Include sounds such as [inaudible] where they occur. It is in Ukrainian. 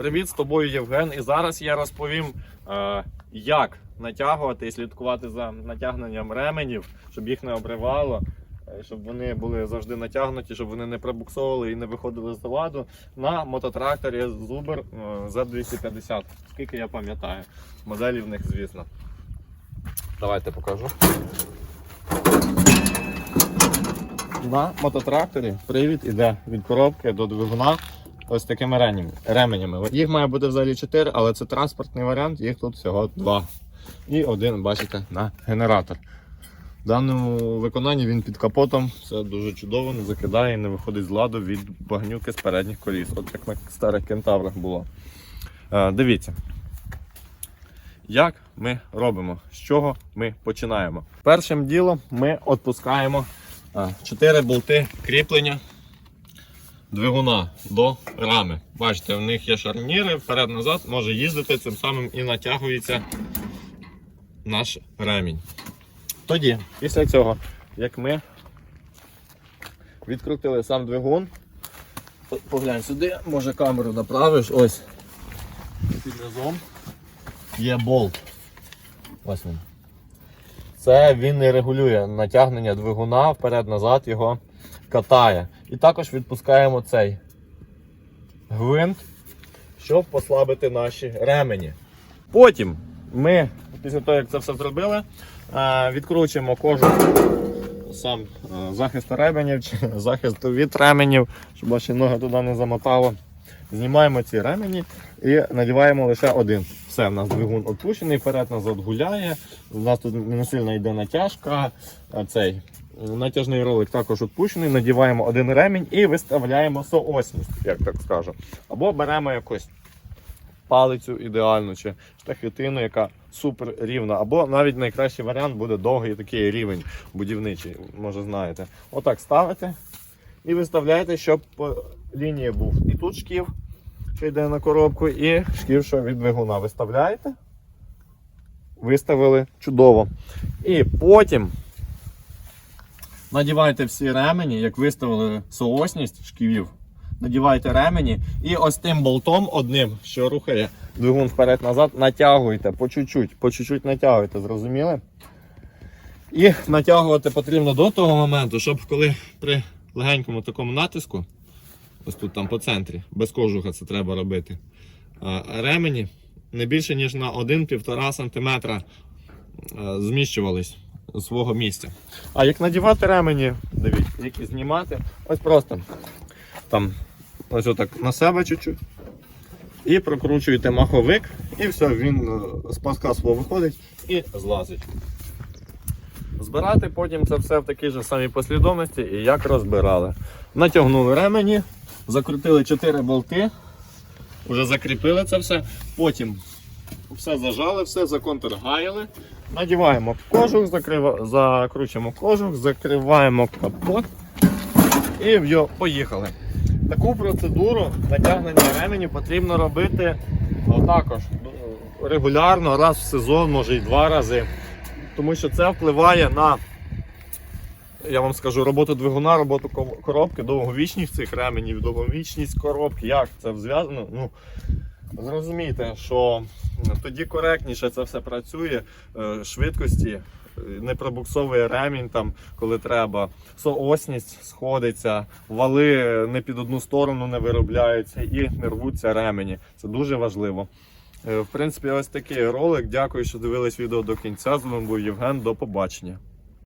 Привіт з тобою, Євген. І зараз я розповім, е, як натягувати і слідкувати за натягненням ременів, щоб їх не обривало, е, щоб вони були завжди натягнуті, щоб вони не пробуксовували і не виходили з ладу на мототракторі Zuber е, Z250. Скільки я пам'ятаю. Моделі в них, звісно. Давайте покажу. На мототракторі привід іде від коробки до двигуна ось такими ременями. ременями. Їх має бути взагалі 4, але це транспортний варіант, їх тут всього 2. І один, бачите, на генератор. В даному виконанні він під капотом, це дуже чудово, не закидає, і не виходить з ладу від багнюки з передніх коліс. От як на старих кентаврах було. Е, дивіться. Як ми робимо? З чого ми починаємо? Першим ділом ми відпускаємо 4 болти кріплення двигуна до рами. Бачите, в них є шарніри, вперед-назад може їздити, цим самим і натягується наш ремінь. Тоді, після цього, як ми відкрутили сам двигун, поглянь сюди, може камеру направиш, ось під низом є болт. Ось він. Це він не регулює натягнення двигуна вперед-назад його катає. І також відпускаємо цей гвинт, щоб послабити наші ремені. Потім ми, після того, як це все зробили, е, відкручуємо кожух сам е, захист ременів чи [laughs] захист від ременів, щоб ваші ноги туди не замотало. Знімаємо ці ремені і надіваємо лише один. Все, в нас двигун відпущений, вперед назад гуляє. У нас тут не сильно йде натяжка. Цей натяжний ролик також відпущений. Надіваємо один ремінь і виставляємо соосність, як так скажу. Або беремо якусь палицю ідеальну чи штахетину, яка супер рівна. Або навіть найкращий варіант буде довгий такий рівень будівничий, може знаєте. Отак ставите і виставляєте, щоб по лінії був і тут шків, що йде на коробку, і шків, що від двигуна. Виставляєте. Виставили чудово. І потім надіваєте всі ремені, як виставили соосність шківів. Надіваєте ремені і ось тим болтом одним, що рухає двигун вперед-назад, натягуєте по чуть-чуть, по чуть-чуть натягуєте, зрозуміли? І натягувати потрібно до того моменту, щоб коли при легенькому такому натиску, ось тут там по центрі, без кожуха це треба робити, ремені не більше ніж на 1-1,5 см зміщувались свого місця. А як надівати ремені, дивіться, які знімати, ось просто там ось отак на себе чуть-чуть. І прокручуєте маховик, і все, він е, з паска свого виходить і злазить. Збирати потім це все в такій же самій послідовності і як розбирали. Натягнули ремені, закрутили 4 болти, вже закріпили це все. Потім все зажали, все законтргаяли. Надіваємо кожух, закручуємо кожух, закриваємо капот і поїхали. Таку процедуру натягнення ременів потрібно робити також ну, регулярно, раз в сезон, може і два рази. Тому що це впливає на, я вам скажу, роботу двигуна, роботу коробки, довговічність цих ременів, довговічність коробки. Як це зв'язано? Ну, зрозумійте, що тоді коректніше це все працює, е, швидкості. е, Не пробуксовує ремінь там, коли треба. Соосність сходиться, вали не під одну сторону не виробляються і не рвуться ремені. Це дуже важливо. Е, В принципі, ось такий ролик. Дякую, що дивились відео до кінця. З вами був Євген. До побачення.